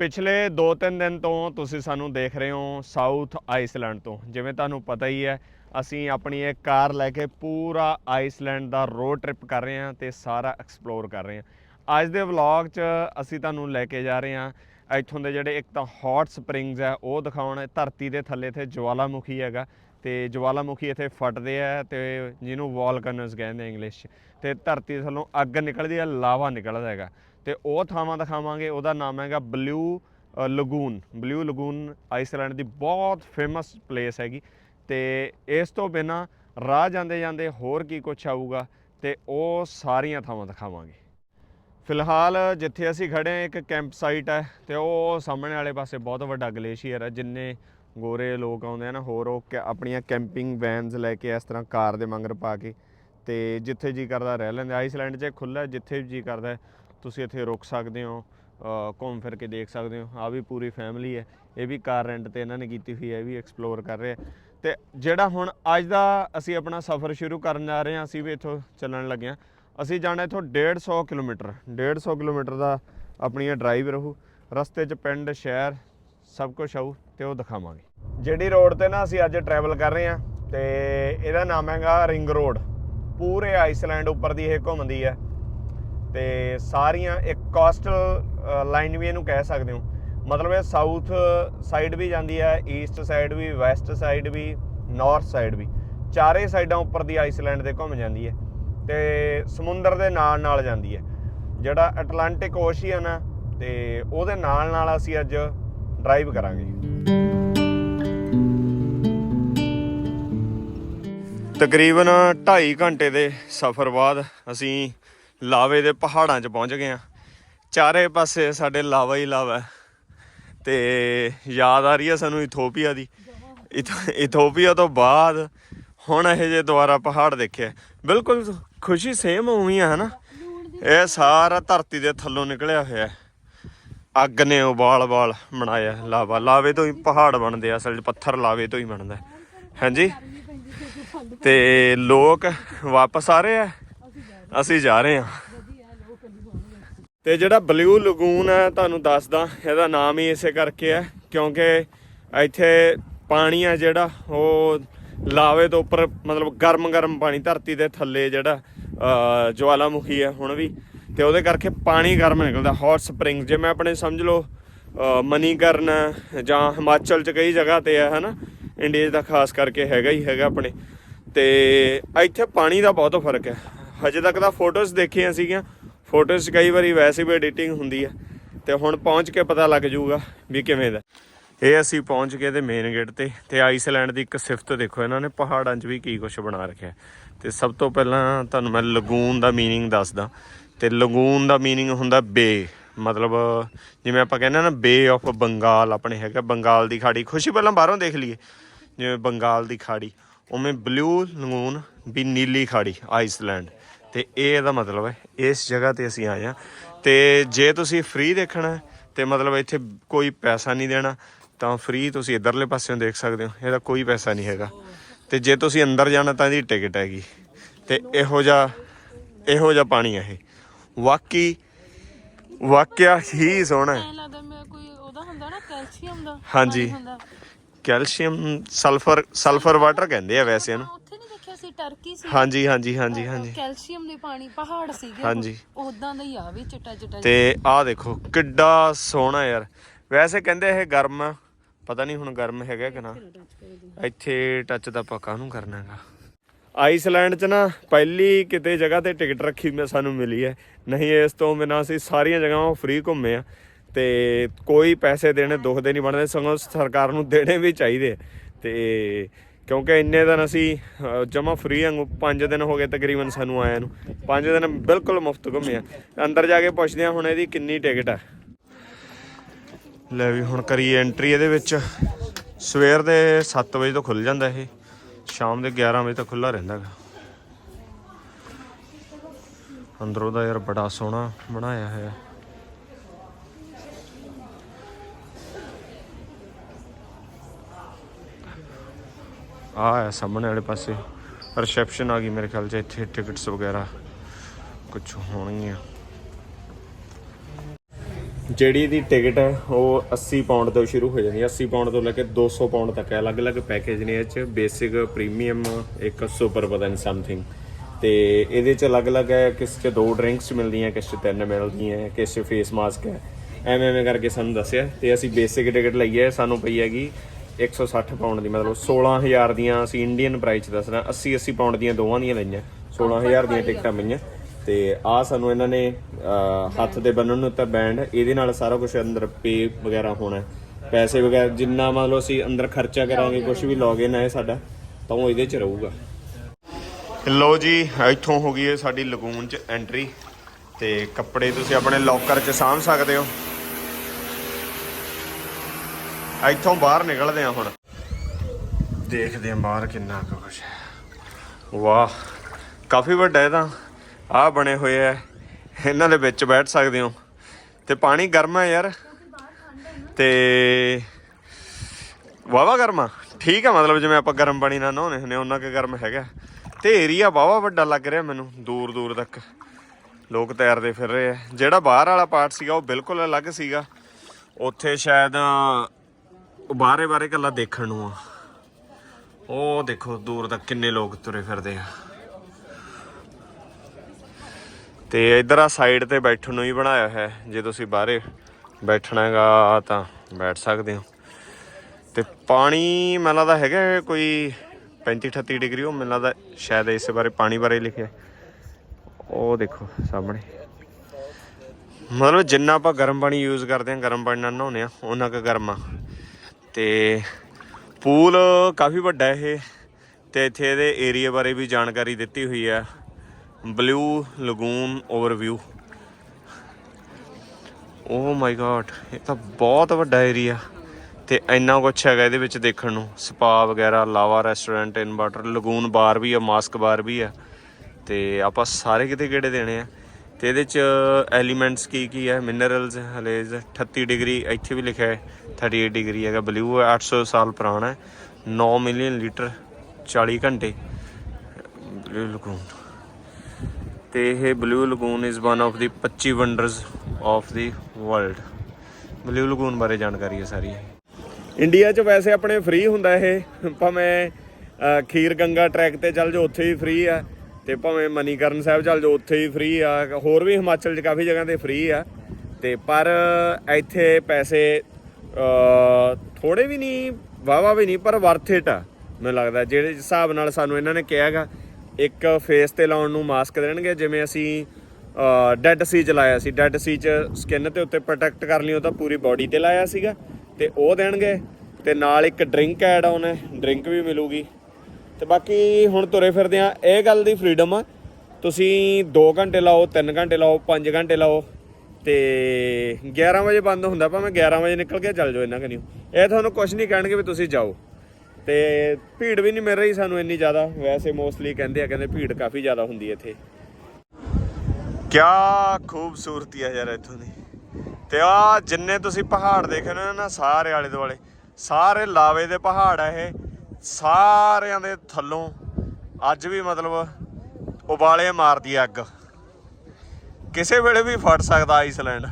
ਪਿਛਲੇ 2-3 ਦਿਨ ਤੋਂ ਤੁਸੀਂ ਸਾਨੂੰ ਦੇਖ ਰਹੇ ਹੋ ਸਾਊਥ ਆਈਸਲੈਂਡ ਤੋਂ। ਜਿਵੇਂ ਤੁਹਾਨੂੰ ਪਤਾ ਹੀ ਹੈ, ਅਸੀਂ ਆਪਣੀ ਇੱਕ ਕਾਰ ਲੈ ਕੇ ਪੂਰਾ ਆਈਸਲੈਂਡ ਦਾ ਰੋਡ ਟ੍ਰਿਪ ਕਰ ਰਹੇ ਹਾਂ ਤੇ ਸਾਰਾ ਐਕਸਪਲੋਰ ਕਰ ਰਹੇ ਹਾਂ। ਅੱਜ ਦੇ ਵਲੌਗ 'ਚ ਅਸੀਂ ਤੁਹਾਨੂੰ ਲੈ ਕੇ ਜਾ ਰਹੇ ਹਾਂ। ਇੱਥੋਂ ਦੇ ਜਿਹੜੇ ਇੱਕ ਤਾਂ ਹੌਟ ਸਪ੍ਰਿੰਗਸ ਹੈ, ਉਹ ਦਿਖਾਉਣ। ਧਰਤੀ ਦੇ ਥੱਲੇ ਇੱਥੇ ਜਵਾਲਾਮੁਖੀ ਹੈਗਾ ਤੇ ਜਵਾਲਾਮੁਖੀ ਇੱਥੇ ਫਟਦੇ ਆ ਤੇ ਜਿਹਨੂੰ ਵੋਲਕਨਸ ਕਹਿੰਦੇ ਇੰਗਲਿਸ਼ 'ਚ। ਤੇ ਧਰਤੀ ਥੱਲੋਂ ਅੱਗ ਨਿਕਲਦੀ ਹੈ, ਲਾਵਾ ਨਿਕਲਦਾ ਹੈਗਾ। ਤੇ ਉਹ ਥਾਵਾਂ ਦਿਖਾਵਾਂਗੇ। ਉਹਦਾ ਨਾਮ ਹੈਗਾ Blue Lagoon. Blue Lagoon Iceland ਦੀ ਬਹੁਤ ਫੇਮਸ ਪਲੇਸ ਹੈਗੀ। ਤੇ ਇਸ ਤੋਂ ਬਿਨਾ ਰਾਹ ਜਾਂਦੇ ਜਾਂਦੇ ਹੋਰ ਕੀ ਕੁਛ ਆਊਗਾ ਤੇ ਉਹ ਸਾਰੀਆਂ ਥਾਵਾਂ ਦਿਖਾਵਾਂਗੇ। ਫਿਲਹਾਲ ਜਿੱਥੇ ਅਸੀਂ ਖੜੇ ਹਾਂ, ਇੱਕ ਕੈਂਪ ਸਾਈਟ ਹੈ ਤੇ ਉਹ ਸਾਹਮਣੇ ਵਾਲੇ ਪਾਸੇ ਬਹੁਤ ਵੱਡਾ ਗਲੇਸ਼ੀਅਰ ਹੈ, ਜਿੰਨੇ ਗੋਰੇ ਲੋਕ ਆਉਂਦੇ ਆ ਨਾ, ਹੋਰ ਉਹ ਕੈ- ਆਪਣੀਆਂ ਕੈਂਪਿੰਗ ਵੈਨਸ ਲੈ ਕੇ ਇਸ ਤਰ੍ਹਾਂ ਕਾਰ ਦੇ ਮੰਗਰ ਪਾ ਕੇ ਤੇ ਜਿੱਥੇ ਜੀ ਕਰਦਾ ਰਹਿ ਲੈਂਦੇ। ਆਈਸਲੈਂਡ 'ਚ ਖੁੱਲ੍ਹਾ ਜਿੱਥੇ ਜੀ ਕਰਦਾ ਤੁਸੀਂ ਇੱਥੇ ਰੁਕ ਸਕਦੇ ਹੋ ਘੁੰਮ ਫਿਰ ਕੇ ਦੇਖ ਸਕਦੇ ਹੋ। ਆ ਵੀ ਪੂਰੀ ਫੈਮਿਲੀ ਹੈ। ਇਹ ਵੀ ਕਾਰ ਰੈਂਟ ਤੇ ਇਹਨਾਂ ਨੇ ਕੀਤੀ ਹੋਈ ਹੈ, ਇਹ ਵੀ ਐਕਸਪਲੋਰ ਕਰ ਰਹੇ ਆ। ਤੇ ਜਿਹੜਾ ਹੁਣ ਅੱਜ ਦਾ ਅਸੀਂ ਆਪਣਾ ਸਫ਼ਰ ਸ਼ੁਰੂ ਕਰਨ ਜਾ ਰਹੇ ਹਾਂ, ਅਸੀਂ ਵੀ ਇੱਥੋਂ ਚੱਲਣ ਲੱਗੇ ਹਾਂ। ਅਸੀਂ ਜਾਣਾ ਇੱਥੋਂ 150 ਕਿਲੋਮੀਟਰ 150 ਕਿਲੋਮੀਟਰ ਦਾ ਆਪਣੀ ਡਰਾਈਵ ਰਹੂ। ਰਸਤੇ 'ਚ ਪਿੰਡ, ਸ਼ਹਿਰ, ਸਭ ਕੁਝ ਆਊ ਤੇ ਉਹ ਦਿਖਾਵਾਂਗੇ। ਜਿਹੜੀ ਰੋਡ ਤੇ ਨਾ ਅਸੀਂ ਅੱਜ ਟਰੈਵਲ ਕਰ ਰਹੇ ਹਾਂ ਤੇ ਇਹਦਾ ਨਾਮ ਹੈਗਾ ਰਿੰਗ ਰੋਡ ਪੂਰੇ ਆਈਸਲੈਂਡ ਉੱਪਰ ਦੀ ਇਹ ਘੁੰਮਦੀ ਹੈ। ਤੇ ਸਾਰੀਆਂ ਇੱਕ ਕੋਸਟਲ ਲਾਈਨ ਵੀ ਇਹਨੂੰ ਕਹਿ ਸਕਦੇ ਹੋ। ਮਤਲਬ ਇਹ ਸਾਊਥ ਸਾਈਡ ਵੀ ਜਾਂਦੀ ਹੈ ਈਸਟ ਸਾਈਡ ਵੀ ਵੈਸਟ ਸਾਈਡ ਵੀ ਨਾਰਥ ਸਾਈਡ ਵੀ। ਚਾਰੇ ਸਾਈਡਾਂ ਉੱਪਰ ਦੀ ਆਈਸਲੈਂਡ ਦੇ ਘੁੰਮ ਜਾਂਦੀ ਹੈ ਤੇ ਸਮੁੰਦਰ ਦੇ ਨਾਲ ਨਾਲ ਜਾਂਦੀ ਹੈ। ਜਿਹੜਾ ਐਟਲਾਂਟਿਕ ਓਸ਼ੀਅਨ ਆ ਤੇ ਉਹਦੇ ਨਾਲ ਨਾਲ ਅਸੀਂ ਅੱਜ ਡਰਾਈਵ ਕਰਾਂਗੇ। ਤਕਰੀਬਨ 2.5 ਘੰਟੇ ਦੇ ਸਫ਼ਰ ਬਾਅਦ ਅਸੀਂ ਲਾਵੇ ਦੇ ਪਹਾੜਾਂ 'ਚ ਪਹੁੰਚ ਗਏ ਹਾਂ ਚਾਰੇ ਪਾਸੇ ਸਾਡੇ ਲਾਵਾ ਹੀ ਲਾਵਾ। ਹੈ। ਤੇ ਯਾਦ ਆ ਰਹੀ ਹੈ ਸਾਨੂੰ ਇਥੋਪੀਆ ਦੀ। ਇਥ- ਇਥੋਪੀਆ ਤੋਂ ਬਾਅਦ ਹੁਣ ਇਹ ਜੇ ਦੁਬਾਰਾ ਪਹਾੜ ਦੇਖਿਆ। ਬਿਲਕੁਲ ਖੁਸ਼ੀ ਸੇਮ ਉਵੇਂ ਆ ਹੈ ਹਨਾ? ਇਹ ਸਾਰਾ ਧਰਤੀ ਦੇ ਥੱਲੋਂ ਨਿਕਲਿਆ ਹੋਇਆ। ਹੈ ਅੱਗ ਨੇ ਉਬਾਲ ਉਬਾਲ ਬਣਾਇਆ ਲਾਵਾ। ਲਾਵੇ ਤੋਂ ਹੀ ਪਹਾੜ ਬਣਦੇ ਆ, ਅਸਲ ਪੱਥਰ ਲਾਵੇ ਤੋਂ ਹੀ ਬਣਦਾ। ਹੈ। ਹਾਂਜੀ? ਤੇ ਲੋਕ ਵਾਪਸ ਆ ਰਹੇ ਆ। ਅਸੀਂ ਜਾ ਰਹੇ ਹਾਂ। ਤੇ ਜਿਹੜਾ ਬਲੂ ਲਗੂਨ ਹੈ, ਤੁਹਾਨੂੰ ਦੱਸਦਾ, ਇਹਦਾ ਨਾਮ ਹੀ ਇਸੇ ਕਰਕੇ ਹੈ, ਕਿਉਂਕਿ ਇੱਥੇ ਪਾਣੀ ਹੈ ਜਿਹੜਾ, ਉਹ ਲਾਵੇ ਤੋਂ ਉੱਪਰ, ਮਤਲਬ ਗਰਮ ਗਰਮ ਪਾਣੀ, ਧਰਤੀ ਦੇ ਥੱਲੇ ਜਿਹੜਾ ਜਵਾਲਾਮੁਖੀ ਹੈ ਹੁਣ ਵੀ। ਤੇ ਉਹਦੇ ਕਰਕੇ ਪਾਣੀ ਗਰਮ ਨਿਕਲਦਾ ਹੌਟ ਸਪ੍ਰਿੰਗ ਜੇ ਮੈਂ ਆਪਣੇ ਸਮਝ ਲਓ ਮਨੀਕਰਨ ਜਾਂ ਹਿਮਾਚਲ ਚ ਕਈ ਜਗ੍ਹਾ ਤੇ ਹੈ, ਹਨਾ? ਇੰਡੀਆ 'ਚ ਤਾਂ ਖਾਸ ਕਰਕੇ ਹੈਗਾ ਹੀ ਹੈਗਾ ਆਪਣੇ। ਤੇ ਇੱਥੇ ਪਾਣੀ ਦਾ ਬਹੁਤ ਫ਼ਰਕ ਹੈ। ਹਜੇ ਤੱਕ ਤਾਂ ਫੋਟੋਜ਼ ਦੇਖੀਆਂ ਸੀਗੀਆਂ। ਫੋਟੋਜ਼ 'ਚ ਕਈ ਵਾਰੀ ਵੈਸੇ ਵੀ ਐਡੀਟਿੰਗ ਹੁੰਦੀ ਹੈ ਤੇ ਹੁਣ ਪਹੁੰਚ ਕੇ ਪਤਾ ਲੱਗ ਜਾਊਗਾ ਵੀ ਕਿਵੇਂ ਦਾ। ਇਹ ਅਸੀਂ ਪਹੁੰਚ ਗਏ ਤੇ ਮੇਨ ਗੇਟ ਤੇ। ਤੇ ਆਈਸਲੈਂਡ ਦੀ ਇੱਕ ਸਿਫਤ ਦੇਖੋ, ਇਹਨਾਂ ਨੇ ਪਹਾੜਾਂ 'ਚ ਵੀ ਕੀ ਕੁਝ ਬਣਾ ਰੱਖਿਆ ਤੇ ਸਭ ਤੋਂ ਪਹਿਲਾਂ ਤੁਹਾਨੂੰ ਮੈਂ ਲਗੂਨ ਦਾ ਮੀਨਿੰਗ ਦੱਸਦਾ। ਤੇ ਲਗੂਨ ਦਾ ਮੀਨਿੰਗ ਹੁੰਦਾ ਬੇ। ਮਤਲਬ ਜਿਵੇਂ ਆਪਾਂ ਕਹਿੰਦੇ ਆ ਨਾ, ਬੇ ਆਫ ਬੰਗਾਲ ਆਪਣੇ ਹੈਗਾ। ਬੰਗਾਲ ਦੀ ਖਾੜੀ। ਖੁਸ਼ੀ ਪਹਿਲਾਂ ਬਾਹਰੋਂ ਦੇਖ ਲਈਏ। ਜਿਵੇਂ ਬੰਗਾਲ ਦੀ ਖਾੜੀ। ਉਵੇਂ ਬਲੂ ਲਗੂਨ ਵੀ ਨੀਲੀ ਖਾੜੀ ਆਈਸਲੈਂਡ ਤੇ ਇਹ ਇਹਦਾ ਮਤਲਬ ਹੈ ਇਸ ਜਗ੍ਹਾ ਤੇ ਅਸੀਂ ਆਏ ਆ ਤੇ ਜੇ ਤੁਸੀਂ ਫ੍ਰੀ ਦੇਖਣਾ ਤੇ ਮਤਲਬ ਇੱਥੇ ਕੋਈ ਪੈਸਾ ਨਹੀਂ ਦੇਣਾ ਤਾਂ ਫ੍ਰੀ ਤੁਸੀਂ ਇਧਰਲੇ ਪਾਸਿਓਂ ਦੇਖ ਸਕਦੇ ਹੋ ਇਹਦਾ ਕੋਈ ਪੈਸਾ ਨਹੀਂ ਹੈਗਾ। ਤੇ ਜੇ ਤੁਸੀਂ ਅੰਦਰ ਜਾਣਾ ਤਾਂ ਇਹਦੀ ਟਿਕਟ ਹੈਗੀ। ਤੇ ਇਹੋ ਜਿਹਾ ਇਹੋ ਜਿਹਾ ਪਾਣੀ ਹੈ ਇਹ। ਵਾਕਈ ਵਾਕਿਆ ਹੀ ਸੋਹਣਾ ਹੈ। ਐਂ ਲੱਗਦਾ ਮੈਂ ਕੋਈ ਉਹਦਾ ਹੁੰਦਾ ਨਾ ਕੈਲਸ਼ੀਅਮ ਦਾ ਹਾਂਜੀ। ਕੈਲਸ਼ੀਅਮ ਸਲਫਰ ਸਲਫਰ ਵਾਟਰ ਕਹਿੰਦੇ ਆ ਵੈਸੇ ਇਹਨੂੰ। ਉੱਥੇ ਨਹੀਂ ਸੀ ਟਰਕੀ ਸੀ। ਹਾਂਜੀ ਹਾਂਜੀ ਹਾਂਜੀ ਹਾਂਜੀ। ਕੈਲਸ਼ੀਅਮ ਦੇ ਪਾਣੀ ਪਹਾੜ ਸੀਗੇ ਹਾਂਜੀ। ਉਦਾਂ ਦਾ ਹੀ ਆ ਵੀ ਚਿੱਟਾ ਚਿੱਟਾ ਤੇ ਆਹ ਦੇਖੋ ਕਿੱਡਾ ਸੋਹਣਾ ਯਾਰ। ਵੈਸੇ ਕਹਿੰਦੇ ਇਹ ਗਰਮ ਆ ਪਤਾ ਨਹੀਂ ਹੁਣ ਗਰਮ ਹੈਗਾ ਕਿ ਨਾ। ਇੱਥੇ ਟੱਚ ਦਾ ਆਪਾਂ ਕਾਹਨੂੰ ਕਰਨਾ ਹੈਗਾ। ਆਈਸਲੈਂਡ 'ਚ ਨਾ ਪਹਿਲੀ ਕਿਤੇ ਜਗ੍ਹਾ ਤੇ ਟਿਕਟ ਰੱਖੀ ਮੈਂ ਸਾਨੂੰ ਮਿਲੀ ਹੈ। ਨਹੀਂ ਇਸ ਤੋਂ ਬਿਨਾਂ ਅਸੀਂ ਸਾਰੀਆਂ ਜਗ੍ਹਾਵਾਂ ਫ੍ਰੀ ਘੁੰਮੇ ਆ। ਤੇ ਕੋਈ ਪੈਸੇ ਦੇਣੇ ਦੁੱਖ ਦੇ ਨਹੀਂ ਬਣਦੇ ਸਗੋਂ ਸਰਕਾਰ ਨੂੰ ਦੇਣੇ ਵੀ ਚਾਹੀਦੇ। ਤੇ ਕਿਉਂਕਿ ਇੰਨੇ ਦਿਨ ਅਸੀਂ ਜਮਾ ਫ੍ਰੀ ਵਾਂਗੂ 5 ਦਿਨ ਹੋ ਗਏ ਤਕਰੀਬਨ ਸਾਨੂੰ ਆਇਆ ਨੂੰ। 5 ਦਿਨ ਬਿਲਕੁਲ ਮੁਫਤ ਘੁੰਮੇ ਆ। ਅੰਦਰ ਜਾ ਕੇ ਪੁੱਛਦੇ ਆ ਹੁਣ ਇਹਦੀ ਕਿੰਨੀ ਟਿਕਟ ਆ। ਲੈ ਵੀ ਹੁਣ ਕਰੀਏ ਐਂਟਰੀ ਇਹਦੇ ਵਿੱਚ। ਸਵੇਰ ਦੇ 7 ਵਜੇ ਤੋਂ ਖੁੱਲ ਜਾਂਦਾ ਇਹ। ਸ਼ਾਮ ਦੇ 11 ਵਜੇ ਤੱਕ ਖੁੱਲਾ ਰਹਿੰਦਾ ਹੈਗਾ ਅੰਦਰੋਂ ਦਾ ਯਾਰ ਬੜਾ ਸੋਹਣਾ ਬਣਾਇਆ ਹੋਇਆ। ਆ ਹੈ ਸਾਹਮਣੇ ਵਾਲੇ ਪਾਸੇ। ਰਿਸੈਪਸ਼ਨ ਆ ਗਈ ਮੇਰੇ ਖਿਆਲ 'ਚ, ਇੱਥੇ ਟਿਕਟਸ ਵਗੈਰਾ ਕੁਝ ਹੋਣਗੀਆਂ। ਜਿਹੜੀ ਦੀ ਟਿਕਟ ਹੈ, ਉਹ 80 ਪਾਉਂਡ ਤੋਂ ਸ਼ੁਰੂ ਹੋ ਜਾਂਦੀ ਹੈ। 80 ਪਾਉਂਡ ਤੋਂ ਲੈ ਕੇ 200 ਪਾਉਂਡ ਤੱਕ ਹੈ। ਅਲੱਗ-ਅਲੱਗ ਪੈਕੇਜ ਨੇ ਇਹ ਚ। ਬੇਸਿਕ ਪ੍ਰੀਮੀਅਮ ਇੱਕ ਸੁਪਰ ਪਤਾ ਨਹੀਂ ਸਮਥਿੰਗ ਤੇ ਇਹਦੇ ਚ ਅਲੱਗ-ਅਲੱਗ ਹੈ, ਕਿਸ ਚ ਦੋ ਡਰਿੰਕਸ ਮਿਲਦੀਆਂ, ਕਿਸ ਚ ਤਿੰਨ ਮਿਲਦੀਆਂ, ਕਿਸ ਚ ਫੇਸ ਮਾਸਕ ਹੈ। ਐਵੇਂ ਐਵੇਂ ਕਰਕੇ ਸਾਨੂੰ ਦੱਸਿਆ। ਤੇ ਅਸੀਂ ਬੇਸਿਕ ਟਿਕਟ ਲਈ ਹੈ। ਸਾਨੂੰ ਪਈ ਹੈਗੀ 160 ਪਾਉਂਡ ਦੀ, ਮਤਲਬ 16000 ਦੀਆਂ ਅਸੀਂ ਇੰਡੀਅਨ ਪ੍ਰਾਈਸ ਚ ਦੱਸਣਾ 80 80 ਪਾਉਂਡ ਦੀਆਂ ਦੋਵਾਂ ਦੀਆਂ ਲਈਆਂ 16000 ਦੀਆਂ ਟਿਕਟਾਂ ਪਈਆਂ। ਤੇ ਆ ਸਾਨੂੰ ਇਹਨਾਂ ਨੇ ਹੱਥ ਦੇ ਬੰਨਣ ਨੂੰ ਤਾਂ ਬੈਂਡ ਇਹਦੇ ਨਾਲ ਸਾਰਾ ਕੁਝ ਅੰਦਰ ਪੇ ਵਗੈਰਾ ਹੋਣਾ ਪੈਸੇ ਵਗੈਰਾ, ਜਿੰਨਾ ਮੰਨ ਲਓ ਅਸੀਂ ਅੰਦਰ ਖਰਚਾ ਕਰਾਂਗੇ ਕੁਝ ਵੀ ਲੌਗਇਨ ਹੈ ਸਾਡਾ, ਤਾਂ ਉਹ ਇਹਦੇ ਚ ਰਹੂਗਾ। ਲੋ ਜੀ, ਇੱਥੋਂ ਹੋ ਗਈ ਹੈ ਸਾਡੀ ਲਗੂਨ ਚ ਐਂਟਰੀ ਤੇ ਕੱਪੜੇ ਤੁਸੀਂ ਆਪਣੇ ਲੋਕਰ ਚ ਸਾਂਭ ਸਕਦੇ ਹੋ। ਇੱਥੋਂ ਬਾਹਰ ਨਿਕਲਦੇ ਆ ਹੁਣ। ਦੇਖਦੇ ਆ ਬਾਹਰ ਕਿੰਨਾ ਕੁ ਕੁਛ ਵਾਹ, ਕਾਫੀ ਵੱਡਾ ਹੈ ਤਾਂ। ਆ ਬਣੇ ਹੋਏ ਐ ਇਹਨਾਂ ਦੇ ਵਿੱਚ ਬੈਠ ਸਕਦੇ ਹੋ। ਤੇ ਪਾਣੀ ਗਰਮ ਹੈ ਯਾਰ। ਤੇ ਵਾਵਾ ਗਰਮਾ ਠੀਕ ਆ, ਮਤਲਬ ਜਿਵੇਂ ਆਪਾਂ ਗਰਮ ਪਾਣੀ ਨਾਲ ਨਹਾਉਂਦੇ ਹੁੰਦੇ ਉਹਨਾਂ ਕੇ ਗਰਮ ਹੈਗਾ। ਤੇ ਏਰੀਆ ਵਾਵਾ ਵੱਡਾ ਲੱਗ ਰਿਹਾ ਮੈਨੂੰ ਦੂਰ ਦੂਰ ਤੱਕ। ਲੋਕ ਤੈਰਦੇ ਫਿਰ ਰਹੇ ਆ। ਜਿਹੜਾ ਬਾਹਰ ਵਾਲਾ ਪਾਰਟ ਸੀਗਾ, ਉਹ ਬਿਲਕੁਲ ਅਲੱਗ ਸੀਗਾ। ਉੱਥੇ ਸ਼ਾਇਦ ਉਹ ਬਾਹਰੇ ਬਾਰੇ ਕੱਲਾ ਦੇਖਣ ਨੂੰ ਆ। ਉਹ ਦੇਖੋ ਦੂਰ ਤੱਕ ਕਿੰਨੇ ਲੋਕ ਤੁਰੇ ਫਿਰਦੇ ਆ। ਤੇ ਇਧਰ ਆ ਸਾਈਡ ਤੇ ਬੈਠਣ ਨੂੰ ਹੀ ਬਣਾਇਆ ਹੈ। ਜੇ ਤੁਸੀਂ ਬਾਹਰੇ ਬੈਠਣਾ ਹੈਗਾ ਤਾਂ ਬੈਠ ਸਕਦੇ ਹੋ। ਤੇ ਪਾਣੀ ਮੈਨੂੰ ਲੱਗਦਾ ਹੈਗਾ ਕੋਈ 35 38 ਡਿਗਰੀ, ਉਹ ਮੈਨੂੰ ਲੱਗਦਾ ਸ਼ਾਇਦ ਇਸ ਬਾਰੇ ਪਾਣੀ ਬਾਰੇ ਲਿਖਿਆ ਉਹ ਦੇਖੋ ਸਾਹਮਣੇ। ਮਤਲਬ ਜਿੰਨਾ ਆਪਾਂ ਗਰਮ ਪਾਣੀ ਯੂਜ਼ ਕਰਦੇ ਹਾਂ, ਗਰਮ ਪਾਣੀ ਨਾਲ ਨਹਾਉਂਦੇ ਆ ਉਹਨਾਂ ਕੁ ਗਰਮ ਆ। ਤੇ ਪੂਲ ਕਾਫੀ ਵੱਡਾ ਇਹ, ਤੇ ਇੱਥੇ ਇਹਦੇ ਏਰੀਆ ਬਾਰੇ ਵੀ ਜਾਣਕਾਰੀ ਦਿੱਤੀ ਹੋਈ ਹੈ Blue Lagoon overview oh my God ਇਹ ਤਾਂ ਬਹੁਤ ਵੱਡਾ ਏਰੀਆ ਤੇ ਇੰਨਾ ਕੁਛ ਹੈਗਾ ਇਹਦੇ ਵਿੱਚ ਦੇਖਣ ਨੂੰ। ਸਪਾ ਵਗੈਰਾ, ਲਾਵਾ ਰੈਸਟੋਰੈਂਟ ਇਨਵਰਟਰ ਲਗੂਨ ਬਾਰ ਵੀ ਆ ਮਾਸਕ ਬਾਰ ਵੀ ਆ। ਤੇ ਆਪਾਂ ਸਾਰੇ ਕਿਤੇ ਕਿਹੜੇ ਦੇਣੇ ਆ? ਤੇ ਇਹਦੇ ਚ ਐਲੀਮੈਂਟਸ ਕੀ ਕੀ ਹੈ? ਮਿਨਰਲਸ ਹਲੇਜ਼ 38 ਡਿਗਰੀ, ਇੱਥੇ ਵੀ ਲਿਖਿਆ ਹੈ 38 ਡਿਗਰੀ ਹੈਗਾ ਬਲੂ ਹੈ 800 ਸਾਲ ਪੁਰਾਣਾ ਹੈ। 9 ਮਿਲੀਅਨ ਲੀਟਰ 40 ਘੰਟੇ। ਬਲੂ ਲਗੂਨ ਤੇ ਇਹ blue lagoon is one of the 25 wonders of the world blue lagoon ਬਾਰੇ ਜਾਣਕਾਰੀ ਹੈ ਸਾਰੀ। ਇੰਡੀਆ 'ਚ ਵੈਸੇ ਆਪਣੇ ਫ੍ਰੀ ਹੁੰਦਾ ਇਹ। ਭਾਵੇਂ ਖੀਰ ਗੰਗਾ ਟਰੈਕ ਤੇ ਚੱਲ ਜਾਓ, ਉੱਥੇ ਵੀ ਫ੍ਰੀ ਆ। ਤੇ ਭਾਵੇਂ ਮਨੀਕਰਨ ਸਾਹਿਬ ਚੱਲ ਜਾਓ ਉੱਥੇ ਹੀ ਫ੍ਰੀ ਆ ਹੋਰ ਵੀ ਹਿਮਾਚਲ 'ਚ ਕਾਫੀ ਜਗ੍ਹਾ ਤੇ ਫ੍ਰੀ ਆ। ਤੇ ਪਰ ਇੱਥੇ ਪੈਸੇ ਅ, ਥੋੜੇ ਵੀ ਨਹੀਂ ਵਾਵਾ ਵੀ ਨਹੀਂ ਪਰ ਵਰਥ ਇਟ ਆ ਮੈਨੂੰ ਲੱਗਦਾ। ਜਿਹੜੇ ਹਿਸਾਬ ਨਾਲ ਸਾਨੂੰ ਇਹਨਾਂ ਨੇ ਕਿਹਾਗਾ ਇੱਕ ਫੇਸ ਤੇ ਲਾਉਣ ਨੂੰ ਮਾਸਕ ਦੇਣਗੇ ਜਿਵੇਂ ਅਸੀਂ ਡੈਡ ਸੀ ਚ ਲਾਇਆ ਸੀ। ਡੈਡ ਸੀ ਚ ਸਕਿਨ ਤੇ ਉੱਤੇ ਪ੍ਰੋਟੈਕਟ ਕਰਨ ਲਈ ਉਹ ਤਾਂ ਪੂਰੀ ਬਾਡੀ ਤੇ ਲਾਇਆ ਸੀਗਾ ਤੇ ਉਹ ਦੇਣਗੇ। ਤੇ ਨਾਲ ਇੱਕ ਡਰਿੰਕ ਐਡ ਆਨ ਹੈ ਡਰਿੰਕ ਵੀ ਮਿਲੂਗੀ। ਤੇ ਬਾਕੀ ਹੁਣ ਤੁਰੇ ਫਿਰਦੇ ਆ, ਇਹ ਗੱਲ ਦੀ ਫ੍ਰੀडम ਆ। ਤੁਸੀਂ 2 ਘੰਟੇ ਲਾਓ 3 ਘੰਟੇ ਲਾਓ 5 ਘੰਟੇ ਲਾਓ, ਤੇ 11 ਵਜੇ ਬੰਦ ਹੁੰਦਾ, ਭਾਵੇਂ 11 ਵਜੇ ਨਿਕਲ ਕੇ ਚੱਲ ਜਾਓ ਇਹਨਾਂ ਕਨੀਓ ਇਹ ਤੁਹਾਨੂੰ ਕੁਝ ਨਹੀਂ ਕਹਿਣਗੇ ਵੀ ਤੁਸੀਂ ਜਾਓ। ਤੇ ਭੀੜ ਵੀ ਨਹੀਂ ਮਿਲ ਰਹੀ ਸਾਨੂੰ ਇੰਨੀ ਜ਼ਿਆਦਾ। ਵੈਸੇ ਮੋਸਟਲੀ ਕਹਿੰਦੇ ਆ, ਕਹਿੰਦੇ ਭੀੜ ਕਾਫੀ ਜ਼ਿਆਦਾ ਹੁੰਦੀ ਹੈ ਇੱਥੇ। ਕਿਆ ਖੂਬਸੂਰਤੀ ਆ ਯਾਰ ਇੱਥੋਂ ਦੀ। ਤੇ ਆ ਜਿੰਨੇ ਤੁਸੀਂ ਪਹਾੜ ਦੇਖ ਰਹੇ ਹੋ ਨਾ ਸਾਰੇ ਆਲੇ ਦੁਆਲੇ ਸਾਰੇ ਲਾਵੇ ਦੇ ਪਹਾੜ ਆ ਇਹ। ਸਾਰਿਆਂ ਦੇ ਥੱਲੋਂ ਅੱਜ ਵੀ ਮਤਲਬ ਉਬਾਲੇ ਮਾਰਦੀ ਆ ਅੱਗ। ਕਿਸੇ ਵੇਲੇ ਵੀ ਫਟ ਸਕਦਾ ਆਈਸਲੈਂਡ।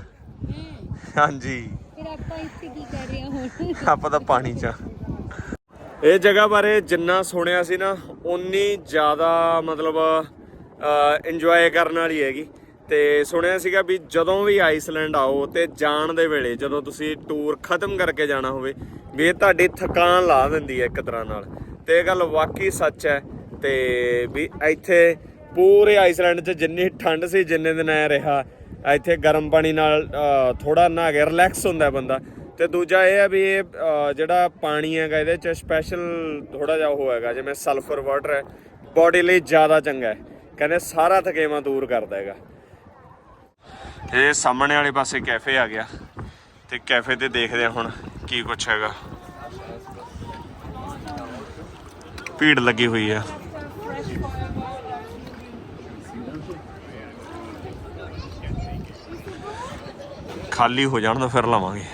ਹਾਂਜੀ। ਫਿਰ ਆਪਾਂ ਇੱਥੇ ਕੀ ਕਰ ਰਹੇ ਹਾਂ ਹੁਣ? ਆਪਾਂ ਤਾਂ ਪਾਣੀ 'ਚ। ਇਹ ਜਗ੍ਹਾ ਬਾਰੇ ਜਿੰਨਾ ਸੁਣਿਆ ਸੀ ਨਾ ਉਨੀ ਜ਼ਿਆਦਾ ਮਤਲਬ ਇੰਜੋਏ ਕਰਨ ਵਾਲੀ ਹੈਗੀ। ਤੇ ਸੁਣਿਆ ਸੀਗਾ ਵੀ ਜਦੋਂ ਵੀ ਆਈਸਲੈਂਡ ਆਓ ਤੇ ਜਾਣ ਦੇ ਵੇਲੇ ਜਦੋਂ ਤੁਸੀਂ ਟੂਰ ਖਤਮ ਕਰਕੇ ਜਾਣਾ ਹੋਵੇ ਵੀ ਇਹ ਤੁਹਾਡੀ ਥਕਾਨ ਲਾ ਦਿੰਦੀ ਹੈ ਇੱਕ ਤਰ੍ਹਾਂ ਨਾਲ। ਤੇ ਇਹ ਗੱਲ ਵਾਕਈ ਸੱਚ ਹੈ ਤੇ ਵੀ ਇੱਥੇ ਪੂਰੇ ਆਈਸਲੈਂਡ 'ਚ ਜਿੰਨੀ ਠੰਡ ਸੀ, ਜਿੰਨੇ ਦਿਨ ਐ ਰਿਹਾ, ਇੱਥੇ ਗਰਮ ਪਾਣੀ ਨਾਲ ਥੋੜਾ ਨਾ ਕੇ ਰਿਲੈਕਸ ਹੁੰਦਾ ਬੰਦਾ। ਤੇ ਦੂਜਾ ਇਹ ਹੈ ਵੀ ਇਹ ਜਿਹੜਾ ਪਾਣੀ ਹੈਗਾ, ਇਹਦੇ 'ਚ ਸਪੈਸ਼ਲ ਥੋੜਾ ਜਿਹਾ ਉਹ ਹੈਗਾ, ਜਿਵੇਂ ਸਲਫਰ ਵਾਟਰ ਹੈ ਬਾਡੀ ਲਈ ਜ਼ਿਆਦਾ ਚੰਗਾ ਹੈ। ਕਹਿੰਦੇ ਸਾਰਾ ਥਕੇਵਾਂ ਦੂਰ ਕਰਦਾ ਹੈਗਾ। ਇਹ ਸਾਹਮਣੇ ਵਾਲੇ ਪਾਸੇ ਕੈਫੇ ਆ ਗਿਆ। ਤੇ ਕੈਫੇ ਤੇ ਦੇਖਦੇ ਆ ਹੁਣ ਕੀ ਕੁਛ ਹੈਗਾ। ਭੀੜ ਲੱਗੀ ਹੋਈ ਆ। ਖਾਲੀ ਹੋ ਜਾਣ ਤਾਂ ਫਿਰ ਲਵਾਂਗੇ।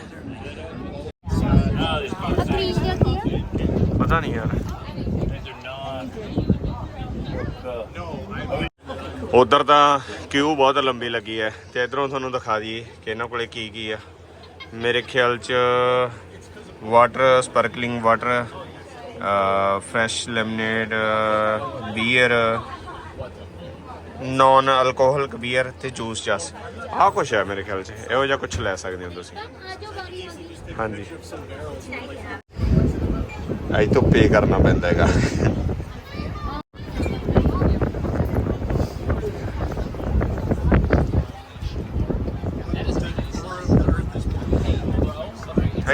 ਪਤਾ ਨਹੀਂ ਯਾਰ। ਉਧਰ ਤਾਂ ਕਿਊ ਬਹੁਤ ਲੰਬੀ ਲੱਗੀ ਹੈ ਤੇ ਇਧਰੋਂ ਤੁਹਾਨੂੰ ਦਿਖਾ ਦਈਏ ਕਿ ਇਹਨਾਂ ਕੋਲੇ ਕੀ ਕੀ ਆ। ਮੇਰੇ ਖਿਆਲ ਚ water sparkling water fresh lemonade beer non alcoholic beer ਤੇ ਜੂਸ ਜਸ ਆਹ ਕੁਛ ਹੈ ਮੇਰੇ ਖਿਆਲ ਚ। ਇਹੋ ਜਿਹਾ ਕੁਛ ਲੈ ਸਕਦੇ ਹੋ ਤੁਸੀਂ। ਹਾਂਜੀ। ਅਈ ਤੋਂ ਪੇ ਕਰਨਾ ਪੈਂਦਾ ਹੈਗਾ।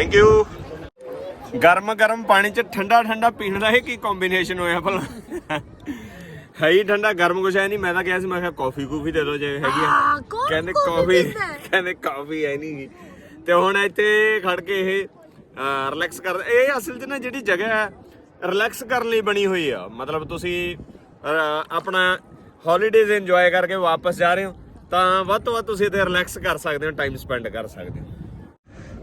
ਥੈਂਕ ਯੂ ਗਰਮ ਗਰਮ ਪਾਣੀ ਚ ਠੰਡਾ ਠੰਡਾ ਪੀਣ ਦਾ ਇਹ ਕੀ ਕੰਬੀਨੇਸ਼ਨ ਹੋਇਆ ਭਲਾ? ਹੈ ਹੀ ਠੰਡਾ ਗਰਮ ਕੁਛ ਹੈ ਨਹੀਂ। ਮੈਂ ਤਾਂ ਕਿਹਾ ਸੀ ਮੈਂ ਕਿਹਾ ਕਾਫੀ ਕੂਫੀ ਦੇ ਦਿਓ ਜੇ ਹੈਗੀ ਆ। ਕਹਿੰਦੇ ਕਾਫੀ? ਕਹਿੰਦੇ ਕਾਫੀ ਹੈ ਨਹੀਂ। ਤੇ ਹੁਣ ਇੱਥੇ ਖੜ ਕੇ ਇਹ ਰਿਲੈਕਸ ਕਰ ਇਹ ਅਸਲ 'ਚ ਨਾ ਜਿਹੜੀ ਜਗ੍ਹਾ ਹੈ ਰਿਲੈਕਸ ਕਰਨ ਲਈ ਬਣੀ ਹੋਈ ਆ। ਮਤਲਬ ਤੁਸੀਂ ਆਪਣਾ ਹੌਲੀਡੇਜ਼ ਇੰਜੋਏ ਕਰਕੇ ਵਾਪਸ ਜਾ ਰਹੇ ਹੋ ਤਾਂ ਵੱਧ ਤੋਂ ਵੱਧ ਤੁਸੀਂ ਇੱਥੇ ਰਿਲੈਕਸ ਕਰ ਸਕਦੇ ਹੋ ਟਾਈਮ ਸਪੈਂਡ ਕਰ ਸਕਦੇ ਹੋ।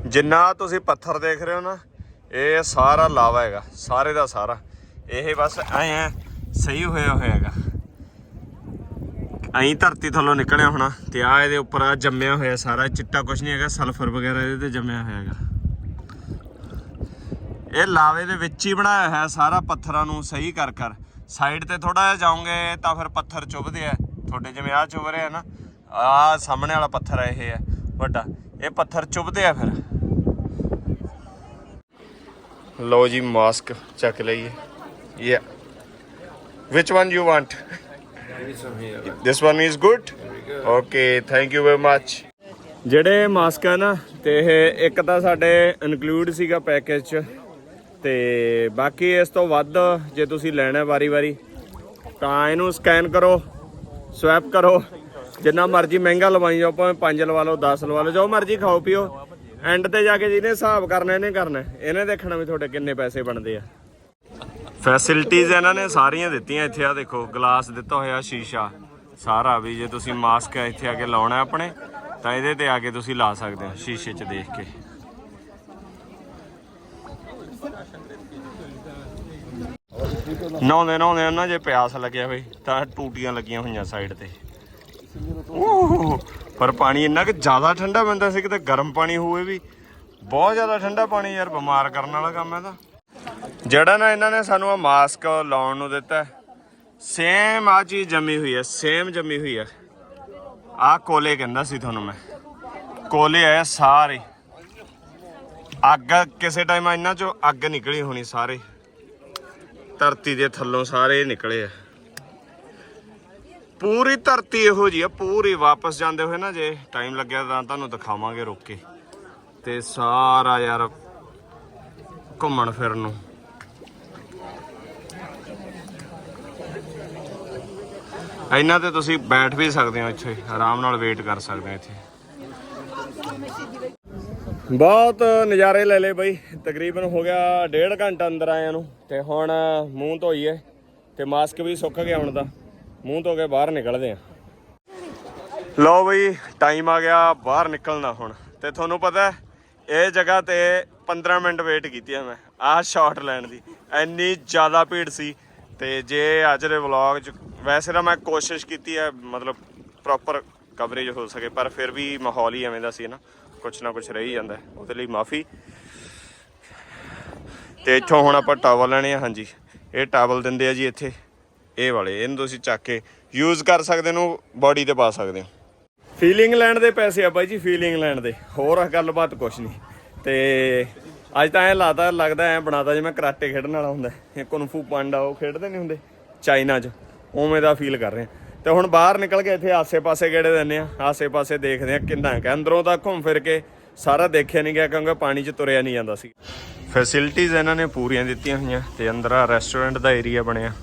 ਜਿੰਨਾ ਤੁਸੀਂ ਪੱਥਰ ਦੇਖ ਰਹੇ ਹੋ ਨਾ, ਇਹ ਸਾਰਾ ਲਾਵਾ ਹੈਗਾ, ਸਾਰੇ ਦਾ ਸਾਰਾ। ਇਹ ਬਸ ਐ ਸਹੀ ਹੋਇਆ ਹੋਇਆ ਹੈਗਾ। ਐਂ ਧਰਤੀ ਥੱਲੋਂ ਨਿਕਲਿਆ ਹੋਣਾ ਤੇ ਆ ਇਹਦੇ ਉੱਪਰ ਆ ਜੰਮਿਆ ਹੋਇਆ ਸਾਰਾ ਚਿੱਟਾ ਕੁਝ ਨਹੀਂ ਹੈਗਾ, ਸਲਫਰ ਵਗੈਰਾ ਇਹਦੇ ਤੇ ਜੰਮਿਆ ਹੋਇਆ ਹੈਗਾ। ਇਹ ਲਾਵੇ ਦੇ ਵਿੱਚ ਹੀ ਬਣਾਇਆ ਹੋਇਆ ਸਾਰਾ ਪੱਥਰਾਂ ਨੂੰ ਸਹੀ ਕਰ ਕਰ। ਸਾਈਡ ਤੇ ਥੋੜਾ ਜਿਹਾ ਜਾਓਗੇ ਤਾਂ ਫਿਰ ਪੱਥਰ ਚੁੱਭਦੇ ਆ। ਤੁਹਾਡੇ ਜਿਵੇਂ ਆ ਚੁੱਭ ਰਿਹਾ ਨਾ ਆ ਸਾਹਮਣੇ ਵਾਲਾ ਪੱਥਰ ਇਹ ਹੈ ਵੱਡਾ। ਇਹ ਪੱਥਰ ਚੁੱਭਦੇ ਆ ਫਿਰ। ਲਓ ਜੀ ਮਾਸਕ ਚੱਕ ਲਈਏ ਯਾ which one you want? This one is good? Okay, thank you very much. ਜਿਹੜੇ ਮਾਸਕ ਆ ਨਾ, ਤੇ ਇਹ ਇੱਕ ਤਾਂ ਸਾਡੇ ਇਨਕਲੂਡ ਸੀਗਾ ਪੈਕੇਜ ਚ, ਤੇ ਬਾਕੀ ਇਸ ਤੋਂ ਵੱਧ ਜੇ ਤੁਸੀਂ ਲੈਣਾ ਵਾਰੀ-ਵਾਰੀ ਤਾਂ ਇਹਨੂੰ ਸਕੈਨ ਕਰੋ ਸਵੈਪ ਕਰੋ, ਜਿੰਨਾ ਮਰਜ਼ੀ ਮਹਿੰਗਾ ਲਵਾਈ ਜਾਓ ਭਾਵੇਂ 5 ਲਵਾ ਲਓ 10 ਲਵਾ ਲਓ, ਜੋ ਮਰਜ਼ੀ ਖਾਓ ਪੀਓ। ਐਂਡ ਤੇ ਜਾ ਕੇ ਜਿਹਨੇ ਹਿਸਾਬ ਕਰਨਾ, ਇਹਨੇ ਕਰਨਾ। ਇਹਨੇ ਦੇਖਣਾ ਵੀ ਤੁਹਾਡੇ ਕਿੰਨੇ ਪੈਸੇ ਬਣਦੇ ਆ। ਫੈਸਿਲਿਟੀਆਂ ਇਹਨਾਂ ਨੇ ਸਾਰੀਆਂ ਦਿੱਤੀਆਂ ਇੱਥੇ ਆ ਦੇਖੋ ਗਲਾਸ ਦਿੱਤਾ ਹੋਇਆ, ਸ਼ੀਸ਼ਾ। ਸਾਰਾ ਵੀ ਜੇ ਤੁਸੀਂ ਮਾਸਕ ਇੱਥੇ ਆ ਕੇ ਲਾਉਣਾ ਆਪਣੇ, ਤਾਂ ਇਹਦੇ ਤੇ ਆ ਕੇ ਤੁਸੀਂ ਲਾ ਸਕਦੇ ਹੋ, ਸ਼ੀਸ਼ੇ 'ਚ ਦੇਖ ਕੇ। ਨਹਾਉਂਦੇ ਨਹਾਉਂਦੇ ਉਹਨਾਂ ਜੇ ਪਿਆਸ ਲੱਗਿਆ ਹੋਵੇ ਤਾਂ ਟੂਟੀਆਂ ਲੱਗੀਆਂ ਹੋਈਆਂ ਸਾਈਡ ਤੇ। ਪਰ ਪਾਣੀ ਇੰਨਾ ਕਿ ਜ਼ਿਆਦਾ ਠੰਡਾ ਪੈਂਦਾ ਸੀ ਕਿਤੇ ਗਰਮ ਪਾਣੀ ਹੋਵੇ ਵੀ। ਬਹੁਤ ਜ਼ਿਆਦਾ ਠੰਡਾ ਪਾਣੀ ਯਾਰ, ਬਿਮਾਰ ਕਰਨ ਵਾਲਾ ਕੰਮ ਹੈ ਤਾਂ। ਜਿਹੜਾ ਨਾ ਇਹਨਾਂ ਨੇ ਸਾਨੂੰ ਆ ਮਾਸਕ ਲਾਉਣ ਨੂੰ ਦਿੱਤਾ ਸੇਮ ਆ ਚੀਜ਼ ਜੰਮੀ ਹੋਈ ਹੈ ਸੇਮ ਜੰਮੀ ਹੋਈ ਹੈ। ਆ ਕੋਲੇ ਕਹਿੰਦਾ ਸੀ ਤੁਹਾਨੂੰ ਮੈਂ। ਕੋਲੇ ਆਇਆ ਸਾਰੇ। ਅੱਗ ਕਿਸੇ ਟਾਈਮ ਇਹਨਾਂ ਚੋਂ ਅੱਗ ਨਿਕਲੀ ਹੋਣੀ ਸਾਰੇ। ਧਰਤੀ ਦੇ ਥੱਲੋਂ ਸਾਰੇ ਨਿਕਲੇ ਆ। ਪੂਰੀ ਧਰਤੀ ਇਹੋ ਜੀ ਆ, ਪੂਰੀ ਵਾਪਸ ਜਾਂਦੇ ਹੋਏ ਨਾ ਜੇ ਟਾਈਮ ਲੱਗਿਆ ਤਾਂ ਤੁਹਾਨੂੰ ਦਿਖਾਵਾਂਗੇ ਰੁੱਕ ਕੇ। ਤੇ ਸਾਰਾ ਯਾਰ ਘੁੰਮਣ ਫਿਰਨ ਨੂੰ। ਇਹਨਾਂ ਤੇ ਤੁਸੀਂ ਬੈਠ ਵੀ ਸਕਦੇ ਹੋ ਇੱਥੇ, ਆਰਾਮ ਨਾਲ ਵੇਟ ਕਰ ਸਕਦੇ ਹੋ ਇੱਥੇ। ਬਹੁਤ ਨਜ਼ਾਰੇ ਲੈ ਲਏ ਬਈ, ਤਕਰੀਬਨ ਹੋ ਗਿਆ ਡੇਢ ਘੰਟਾ ਅੰਦਰ ਆਇਆ ਨੂੰ, ਤੇ ਹੁਣ ਮੂੰਹ ਧੋਈਏ, ਤੇ ਮਾਸਕ ਵੀ ਸੁੱਕ ਗਿਆ ਹੁਣ ਦਾ ਮੂੰਹ ਧੋ ਕੇ ਬਾਹਰ ਨਿਕਲਦੇ ਆ। ਲਓ ਬਈ ਟਾਈਮ ਆ ਗਿਆ ਬਾਹਰ ਨਿਕਲਣਾ ਹੁਣ। ਤੇ ਤੁਹਾਨੂੰ ਪਤਾ ਇਹ ਜਗ੍ਹਾ ਤੇ 15 ਮਿੰਟ ਵੇਟ ਕੀਤੀ ਆ ਮੈਂ, ਆਹ ਸ਼ਾਟ ਲੈਣ ਦੀ। ਇੰਨੀ ਜ਼ਿਆਦਾ ਭੀੜ ਸੀ ਤੇ ਜੇ ਅੱਜ ਦੇ ਵਲੌਗ 'ਚ, ਵੈਸੇ ਤਾਂ ਮੈਂ ਕੋਸ਼ਿਸ਼ ਕੀਤੀ ਹੈ ਮਤਲਬ ਪ੍ਰੋਪਰ ਕਵਰੇਜ ਹੋ ਸਕੇ, ਪਰ ਫਿਰ ਵੀ ਮਾਹੌਲ ਹੀ ਐਵੇਂ ਦਾ ਸੀ ਨਾ, ਕੁਛ ਨਾ ਕੁਛ ਰਹੀ ਜਾਂਦਾ ਉਹਦੇ ਲਈ ਮਾਫੀ। ਤੇ ਇੱਥੋਂ ਹੁਣ ਆਪਾਂ ਟਾਵਲ ਲੈਣੇ ਆ, ਹਾਂਜੀ। ਇਹ ਟਾਵਲ ਦਿੰਦੇ ਆ ਜੀ ਇੱਥੇ। ਇਹ ਵਾਲੇ ਇਹਨੂੰ ਤੁਸੀਂ ਚੱਕ ਕੇ ਯੂਜ਼ ਕਰ ਸਕਦੇ ਨੂੰ ਬਾਡੀ ਤੇ ਪਾ ਸਕਦੇ ਹੋ। ਫੀਲਿੰਗ ਲੈਣ ਦੇ ਪੈਸੇ ਆ ਬਾਈ ਜੀ ਫੀਲਿੰਗ ਲੈਣ ਦੇ। ਹੋਰ ਗੱਲਬਾਤ ਕੁਛ ਨਹੀਂ। ਤੇ ਅੱਜ ਤਾਂ ਐ ਲੱਗਦਾ ਲੱਗਦਾ ਐ ਬਣਾਦਾ ਜਿਵੇਂ ਕਰਾਟੇ ਖੇਡਣ ਵਾਲਾ ਹੁੰਦਾ। ਇਹ ਕੁਨਫੂ ਪਾਂਡਾ ਉਹ ਖੇਡਦੇ ਨਹੀਂ ਹੁੰਦੇ ਚਾਈਨਾ 'ਚ। ਉਵੇਂ ਦਾ ਫੀਲ ਕਰ ਰਹੇ ਤੇ ਹੁਣ ਬਾਹਰ ਨਿਕਲ ਕੇ ਇੱਥੇ ਆਸੇ-ਪਾਸੇ ਗੇੜੇ ਦਿੰਨੇ ਆ? ਆਸੇ-ਪਾਸੇ ਦੇਖਦੇ ਆ ਕਿੰਨਾ ਕਿ ਅੰਦਰੋਂ ਤਾਂ ਘੁੰਮ ਫਿਰ ਕੇ ਸਾਰਾ ਦੇਖਿਆ ਨਹੀਂ ਗਿਆ ਕਿਉਂਕਿ ਪਾਣੀ 'ਚ ਤੁਰਿਆ ਨਹੀਂ ਜਾਂਦਾ ਸੀ। ਫੈਸਿਲਿਟੀਆਂ ਇਹਨਾਂ ਨੇ ਪੂਰੀਆਂ ਦਿੱਤੀਆਂ ਹੋਈਆਂ ਤੇ ਅੰਦਰ ਆ ਰੈਸਟੋਰੈਂਟ ਦਾ ਏਰੀਆ ਬਣਿਆ।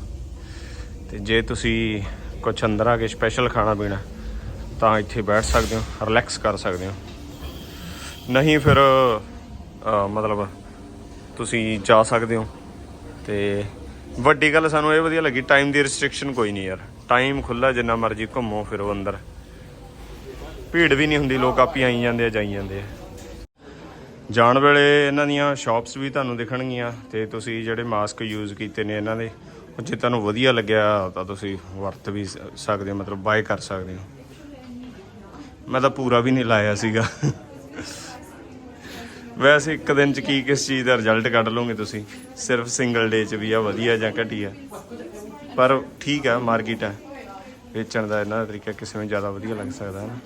ਤੇ ਜੇ ਤੁਸੀਂ ਕੁਝ ਅੰਦਰ ਆ ਕੇ ਸਪੈਸ਼ਲ ਖਾਣਾ ਪੀਣਾ, ਤਾਂ ਇੱਥੇ ਬੈਠ ਸਕਦੇ ਹੋ ਰਿਲੈਕਸ ਕਰ ਸਕਦੇ ਹੋ। ਨਹੀਂ ਫਿਰ ਮਤਲਬ ਤੁਸੀਂ ਜਾ ਸਕਦੇ ਹੋ ਤੇ ਵੱਡੀ ਗੱਲ ਸਾਨੂੰ ਇਹ ਵਧੀਆ ਲੱਗੀ ਟਾਈਮ ਦੀ ਰਿਸਟ੍ਰਿਕਸ਼ਨ ਕੋਈ ਨਹੀਂ ਯਾਰ। ਟਾਈਮ ਖੁੱਲਾ ਜਿੰਨਾ ਮਰਜ਼ੀ ਘੁੰਮੋ, ਫਿਰੋ ਅੰਦਰ। ਭੀੜ ਵੀ ਨਹੀਂ ਹੁੰਦੀ, ਲੋਕ ਆਪੀ ਆਈ ਜਾਂਦੇ ਆ, ਜਾਈ ਜਾਂਦੇ ਆ। ਜਾਣ ਵੇਲੇ ਇਹਨਾਂ ਦੀਆਂ ਸ਼ਾਪਸ ਵੀ ਤੁਹਾਨੂੰ ਦਿਖਣਗੀਆਂ ਤੇ ਤੁਸੀਂ ਜਿਹੜੇ ਮਾਸਕ ਯੂਜ਼ ਕੀਤੇ ਨੇ ਇਹਨਾਂ ਦੇ ਉਹ ਜੇ ਤੁਹਾਨੂੰ ਵਧੀਆ ਲੱਗਿਆ ਤਾਂ ਤੁਸੀਂ ਵਰਤ ਵੀ ਸਕਦੇ ਹੋ, ਮਤਲਬ ਬਾਏ ਕਰ ਸਕਦੇ ਹੋ। ਮੈਂ ਤਾਂ ਪੂਰਾ ਵੀ ਨਹੀਂ ਲਾਇਆ ਸੀਗਾ। ਵੈਸੇ ਇੱਕ ਦਿਨ ਚ ਕੀ ਕਿਸ ਚੀਜ਼ ਦਾ ਰਿਜ਼ਲਟ ਕੱਢ ਲਓਗੇ ਤੁਸੀਂ? ਸਿਰਫ ਸਿੰਗਲ ਡੇ ਚ ਵੀ ਆ, ਵਧੀਆ ਜਾਂ ਘਟੀਆ? ਪਰ ਠੀਕ ਆ ਮਾਰਕੀਟ ਹੈ ਵੇਚਣ ਦਾ ਇਹਨਾਂ ਦਾ ਤਰੀਕਾ ਕਿਸੇ ਨੂੰ ਜ਼ਿਆਦਾ ਵਧੀਆ ਲੱਗ ਸਕਦਾ ਹੈ ਨਾ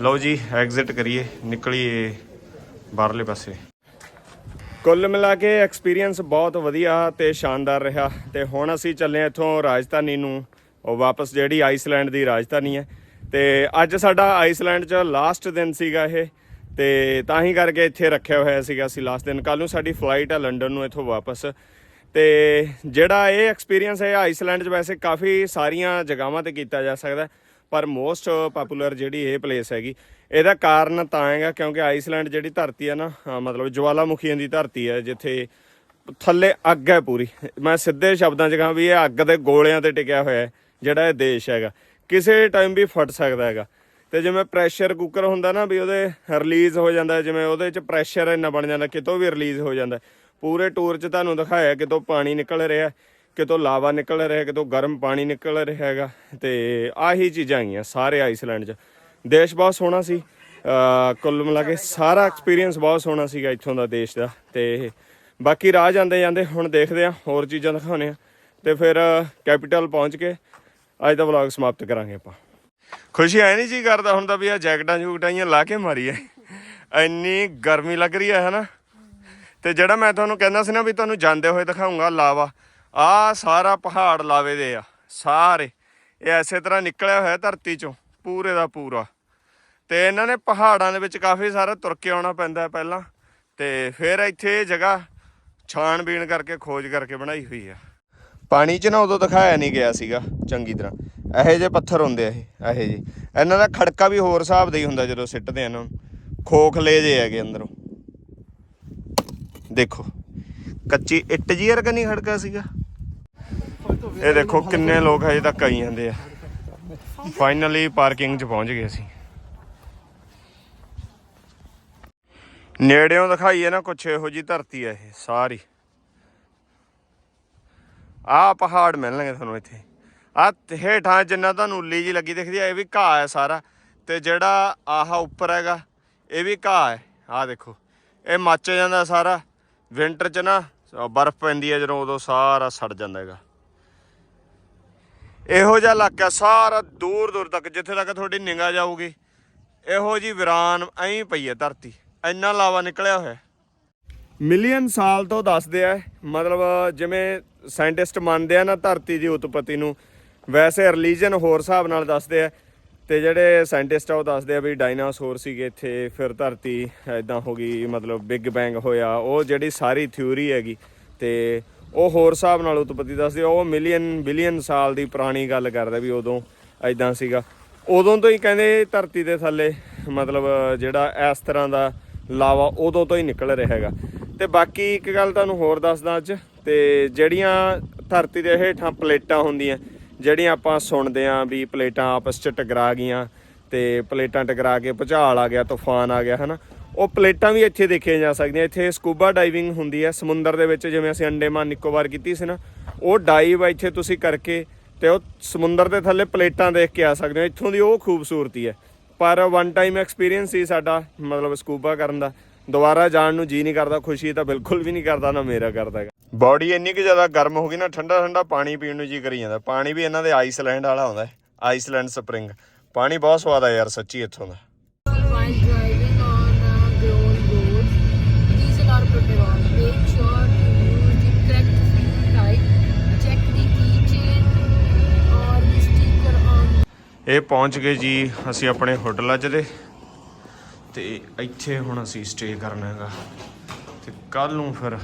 ਲਓ ਜੀ ਐਗਜ਼ਿਟ ਕਰੀਏ, ਨਿਕਲੀਏ ਬਾਹਰਲੇ ਪਾਸੇ। ਕੁੱਲ ਮਿਲਾ ਕੇ ਐਕਸਪੀਰੀਅੰਸ ਬਹੁਤ ਵਧੀਆ ਤੇ ਸ਼ਾਨਦਾਰ ਰਿਹਾ ਤੇ ਹੁਣ ਅਸੀਂ ਚੱਲੇ ਹਾਂ ਇੱਥੋਂ ਰਾਜਧਾਨੀ ਨੂੰ। ਉਹ ਵਾਪਸ ਜਿਹੜੀ ਆਈਸਲੈਂਡ ਦੀ ਰਾਜਧਾਨੀ ਹੈ। ਤੇ ਅੱਜ ਸਾਡਾ ਆਈਸਲੈਂਡ 'ਚ ਲਾਸਟ ਦਿਨ ਸੀਗਾ ਇਹ। ਤੇ ਤਾਂ ਹੀ ਕਰਕੇ ਇੱਥੇ ਰੱਖਿਆ ਹੋਇਆ ਸੀਗਾ ਅਸੀਂ ਲਾਸਟ ਦਿਨ। ਕੱਲ ਨੂੰ ਸਾਡੀ ਫਲਾਈਟ ਹੈ ਲੰਡਨ ਨੂੰ ਇੱਥੋਂ ਵਾਪਸ। ਤੇ ਜਿਹੜਾ ਇਹ ਐਕਸਪੀਰੀਅੰਸ ਹੈ ਆਈਸਲੈਂਡ 'ਚ ਵੈਸੇ ਕਾਫੀ ਸਾਰੀਆਂ ਜਗ੍ਹਾਵਾਂ ਤੇ ਕੀਤਾ ਜਾ ਸਕਦਾ ਪਰ ਮੋਸਟ ਪਪੂਲਰ ਜਿਹੜੀ ਇਹ ਪਲੇਸ ਹੈਗੀ। ਇਹਦਾ ਕਾਰਨ ਤਾਂ ਹੈਗਾ ਕਿਉਂਕਿ ਆਈਸਲੈਂਡ ਜਿਹੜੀ ਧਰਤੀ ਹੈ ਨਾ ਮਤਲਬ ਜਵਾਲਾਮੁਖੀਆਂ ਦੀ ਧਰਤੀ ਹੈ ਜਿੱਥੇ ਥੱਲੇ ਅੱਗ ਹੈ ਪੂਰੀ। ਮੈਂ ਸਿੱਧੇ ਸ਼ਬਦਾਂ 'ਚ ਕਹਾਂ ਵੀ ਇਹ ਅੱਗ ਦੇ ਗੋਲਿਆਂ ਤੇ ਟਿਕਿਆ ਹੋਇਆ ਹੈ, ਜਿਹੜਾ ਇਹ ਦੇਸ਼ ਹੈਗਾ। ਕਿਸੇ ਟਾਈਮ ਵੀ ਫਟ ਸਕਦਾ ਹੈਗਾ। ਤੇ ਜਿਵੇਂ ਪ੍ਰੈਸ਼ਰ ਕੁੱਕਰ ਹੁੰਦਾ ਨਾ ਵੀ ਉਹਦੇ ਰਿਲੀਜ਼ ਹੋ ਜਾਂਦਾ, ਜਿਵੇਂ ਉਹਦੇ 'ਚ ਪ੍ਰੈਸ਼ਰ ਇੰਨਾ ਬਣ ਜਾਂਦਾ, ਕਿਤੋਂ ਵੀ ਰਿਲੀਜ਼ ਹੋ ਜਾਂਦਾ। ਪੂਰੇ ਟੂਰ 'ਚ ਤੁਹਾਨੂੰ ਦਿਖਾਇਆ ਕਿਤੋਂ ਪਾਣੀ ਨਿਕਲ ਰਿਹਾ, ਕਿਤੋਂ ਲਾਵਾ ਨਿਕਲ ਰਿਹਾ, ਕਿਤੋਂ ਗਰਮ ਪਾਣੀ ਨਿਕਲ ਰਿਹਾ ਹੈਗਾ। ਤੇ ਆਹੀ ਚੀਜ਼ਾਂ ਹੈਗੀਆਂ ਸਾਰੇ ਆਈਸਲੈਂਡ 'ਚ। ਦੇਸ਼ ਬਹੁਤ ਸੋਹਣਾ ਸੀ। ਕੁੱਲ ਮਿਲਾ ਕੇ ਸਾਰਾ ਐਕਸਪੀਰੀਅੰਸ ਬਹੁਤ ਸੋਹਣਾ ਸੀਗਾ ਇੱਥੋਂ ਦਾ ਦੇਸ਼ ਦਾ। ਤੇ ਬਾਕੀ ਰਾਹ ਜਾਂਦੇ ਜਾਂਦੇ ਹੁਣ ਦੇਖਦੇ ਆ ਹੋਰ ਚੀਜ਼ਾਂ ਦਿਖਾਉਣੇ ਆ ਤੇ ਫਿਰ ਕੈਪੀਟਲ ਪਹੁੰਚ ਕੇ ਅੱਜ ਦਾ ਵਲੌਗ ਸਮਾਪਤ ਕਰਾਂਗੇ ਆਪਾਂ। ਖੁਸ਼ੀ ਐ ਨਹੀਂ ਜੀ ਕਰਦਾ ਹੁੰਦਾ ਵੀ ਆ ਜੈਕਟਾਂ ਜੂਕਟਾਂ ਲਾ ਕੇ ਮਾਰੀਏ। ਇੰਨੀ ਗਰਮੀ ਲੱਗ ਰਹੀ ਹੈ, ਹਨਾ? ਤੇ ਜਿਹੜਾ ਮੈਂ ਤੁਹਾਨੂੰ ਕਹਿੰਦਾ ਸੀ ਨਾ ਵੀ ਤੁਹਾਨੂੰ ਜਾਂਦੇ ਹੋਏ ਦਿਖਾਉਂਗਾ, ਲਾਵਾ। ਆ ਸਾਰਾ ਪਹਾੜ ਲਾਵੇ ਦੇ ਆ, ਸਾਰੇ। ਇਹ ਐਸੇ ਤਰ੍ਹਾਂ ਨਿਕਲਿਆ ਹੋਇਆ ਧਰਤੀ ਚੋਂ। ਪੂਰੇ ਦਾ ਪੂਰਾ। ਤੇ ਇਹਨਾਂ ਨੇ ਪਹਾੜਾਂ ਦੇ ਵਿੱਚ ਕਾਫੀ ਸਾਰਾ ਤੁਰ ਕੇ ਆਉਣਾ ਪੈਂਦਾ ਹੈ ਪਹਿਲਾਂ। ਤੇ ਫਿਰ ਇੱਥੇ ਇਹ ਜਗ੍ਹਾ ਛਾਣਬੀਣ ਕਰਕੇ, ਖੋਜ ਕਰਕੇ ਬਣਾਈ ਹੋਈ ਆ ਪਾਣੀ 'ਚ ਨਾ ਉਦੋਂ ਦਿਖਾਇਆ ਨਹੀਂ ਗਿਆ ਸੀਗਾ, ਚੰਗੀ ਤਰ੍ਹਾਂ। ਇਹੋ ਜਿਹੇ ਪੱਥਰ ਹੁੰਦੇ ਆ ਇਹ, ਇਹੋ ਜਿਹੇ। ਇਹਨਾਂ ਦਾ ਖੜਕਾ ਵੀ ਹੋਰ ਹਿਸਾਬ ਦਾ ਹੀ ਹੁੰਦਾ ਜਦੋਂ ਸਿੱਟਦੇ ਆ ਇਹਨਾਂ ਨੂੰ। ਖੋਖਲੇ ਜੇ ਹੈਗੇ ਅੰਦਰੋਂ। ਦੇਖੋ, ਕੱਚੀ ਇੱਟ ਜੀ ਵਰਗਾ ਨਹੀਂ ਖੜਕਾ ਸੀਗਾ। ਇਹ ਦੇਖੋ ਕਿੰਨੇ ਲੋਕ ਹਜੇ ਤੱਕ ਆਈ ਜਾਂਦੇ ਆ। ਫਾਈਨਲੀ ਪਾਰਕਿੰਗ 'ਚ ਪਹੁੰਚ ਗਏ ਅਸੀਂ। ਨੇੜਿਓਂ ਦਿਖਾਈਏ ਨਾ, ਕੁਛ ਇਹੋ ਜੀ ਧਰਤੀ ਹੈ ਇਹ, ਸਾਰੀ। ਆਹ ਪਹਾੜ ਮਿਲਣਗੇ ਤੁਹਾਨੂੰ ਇੱਥੇ। ਆ ਹੇਠਾਂ ਜਿੰਨਾ ਤੁਹਾਨੂੰ ਉੱਲੀ ਜੀ ਲੱਗੀ ਦਿਖਦੀ ਆ, ਇਹ ਵੀ ਘਾਹ ਹੈ ਸਾਰਾ। ਤੇ ਜਿਹੜਾ ਆਹ ਉੱਪਰ ਹੈਗਾ, ਇਹ ਵੀ ਘਾਹ ਹੈ ਆਹ ਦੇਖੋ, ਇਹ ਮੱਚ ਜਾਂਦਾ ਸਾਰਾ। ਵਿੰਟਰ 'ਚ ਨਾ, ਬਰਫ਼ ਪੈਂਦੀ ਹੈ ਜਦੋਂ ਉਦੋਂ ਸਾਰਾ ਸੜ ਜਾਂਦਾ ਹੈਗਾ। ਇਹੋ ਜਿਹਾ ਇਲਾਕਾ ਸਾਰਾ ਦੂਰ ਦੂਰ ਤੱਕ, ਜਿੱਥੇ ਤੱਕ ਤੁਹਾਡੀ ਨਿਗਾਹ ਜਾਊਗੀ, ਇਹੋ ਜੀ ਵਿਰਾਨ ਐਂ ਪਈ ਹੈ ਧਰਤੀ, ਇੰਨਾ ਲਾਵਾ ਨਿਕਲਿਆ ਹੋਇਆ ਮਿਲੀਅਨ ਸਾਲ ਤੋਂ ਦੱਸਦੇ ਆ, ਮਤਲਬ ਜਿਵੇਂ ਸਾਇੰਟਿਸਟ ਮੰਨਦੇ ਆ ਨਾ ਧਰਤੀ ਦੀ ਉਤਪਤੀ ਨੂੰ, ਵੈਸੇ ਰਿਲੀਜਨ ਹੋਰ ਹਿਸਾਬ ਨਾਲ ਦੱਸਦੇ ਆ, ਤੇ ਜਿਹੜੇ ਸਾਇੰਟਿਸਟ ਆ ਉਹ ਦੱਸਦੇ ਆ ਵੀ ਡਾਇਨਾਸੌਰ ਸੀਗੇ ਇੱਥੇ, ਫਿਰ ਧਰਤੀ ਐਦਾਂ ਹੋ ਗਈ, ਮਤਲਬ ਬਿਗ ਬੈਂਗ ਹੋਇਆ, ਉਹ ਜਿਹੜੀ ਸਾਰੀ ਥਿਊਰੀ ਹੈਗੀ, ਤੇ ਉਹ ਹੋਰ ਹਿਸਾਬ ਨਾਲ ਉਤਪਤੀ ਦੱਸਦੇ ਆ, ਉਹ ਮਿਲੀਅਨ, ਬਿਲੀਅਨ ਸਾਲ ਦੀ ਪੁਰਾਣੀ ਗੱਲ ਕਰਦਾ ਵੀ ਉਦੋਂ ਐਦਾਂ ਸੀਗਾ। ਉਦੋਂ ਤੋਂ ਹੀ ਕਹਿੰਦੇ ਧਰਤੀ ਦੇ ਥੱਲੇ, ਮਤਲਬ ਜਿਹੜਾ ਇਸ ਤਰ੍ਹਾਂ ਦਾ ਲਾਵਾ ਉਦੋਂ ਤੋਂ ਹੀ ਨਿਕਲ ਰਿਹਾ ਹੈਗਾ। ਤੇ ਬਾਕੀ ਇੱਕ ਗੱਲ ਤੁਹਾਨੂੰ ਹੋਰ ਦੱਸਦਾ ਅੱਜ, ਤੇ ਜਿਹੜੀਆਂ ਧਰਤੀ ਦੇ ਹੇਠਾਂ ਪਲੇਟਾਂ ਹੁੰਦੀਆਂ, ਜਿਹੜੀਆਂ ਆਪਾਂ ਸੁਣਦੇ ਆਂ ਵੀ ਪਲੇਟਾਂ ਆਪਸ 'ਚ ਟਕਰਾ ਗਈਆਂ, ਤੇ ਪਲੇਟਾਂ ਟਕਰਾ ਕੇ ਭੁਚਾਲ ਆ ਗਿਆ, ਤੂਫਾਨ ਆ ਗਿਆ, ਹਨਾ? ਉਹ ਪਲੇਟਾਂ ਵੀ ਇੱਥੇ ਦੇਖੀਆਂ ਜਾ ਸਕਦੀਆਂ। ਇੱਥੇ ਸਕੂਬਾ ਡਾਈਵਿੰਗ ਹੁੰਦੀ ਹੈ, ਸਮੁੰਦਰ ਦੇ ਵਿੱਚ ਜਿਵੇਂ ਅਸੀਂ ਅੰਡੇਮਾਨ ਨਿਕੋਬਾਰ ਕੀਤੀ ਸੀ ਨਾ, ਉਹ ਡਾਈਵ ਇੱਥੇ ਤੁਸੀਂ ਕਰਕੇ ਤੇ ਉਹ ਸਮੁੰਦਰ ਦੇ ਥੱਲੇ ਪਲੇਟਾਂ ਦੇਖ ਕੇ ਆ ਸਕਦੇ ਹੋ। ਇੱਥੋਂ ਦੀ ਉਹ ਖੂਬਸੂਰਤੀ ਹੈ। ਪਰ ਵਨ ਟਾਈਮ ਐਕਸਪੀਰੀਅੰਸ ਸੀ ਸਾਡਾ, ਮਤਲਬ ਸਕੂਬਾ ਕਰਨ ਦਾ। ਦੁਬਾਰਾ ਜਾਣ ਨੂੰ ਜੀ ਨਹੀਂ ਕਰਦਾ, ਖੁਸ਼ੀ ਤਾਂ ਬਿਲਕੁਲ ਵੀ ਨਹੀਂ ਕਰਦਾ, ਨਾ ਮੇਰਾ ਕਰਦਾ ਹੈਗਾ। ਬਾਡੀ ਇੰਨੀ ਕਿ ਜ਼ਿਆਦਾ ਗਰਮ ਹੋ ਗਈ ਨਾ, ਠੰਡਾ ਠੰਡਾ ਪਾਣੀ ਪੀਣ ਨੂੰ ਜੀ ਕਰੀ ਜਾਂਦਾ। ਪਾਣੀ ਵੀ ਇਹਨਾਂ ਦੇ ਆਈਸਲੈਂਡ ਵਾਲਾ ਆਉਂਦਾ ਆਈਸਲੈਂਡ ਸਪਰਿੰਗ ਪਾਣੀ ਬਹੁਤ ਸਵਾਦ ਆ ਯਾਰ, ਸੱਚੀ ਇੱਥੋਂ ਦਾ। ਇਹ ਪਹੁੰਚ ਗਏ ਜੀ ਅਸੀਂ ਆਪਣੇ ਹੋਟਲ ਅੱਜ ਦੇ। ਤੇ ਇੱਥੇ ਹੁਣ ਅਸੀਂ ਸਟੇ ਕਰਨਾ ਹੈਗਾ। ਤੇ ਕੱਲ ਨੂੰ ਫਿਰ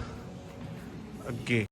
ਅੱਗੇ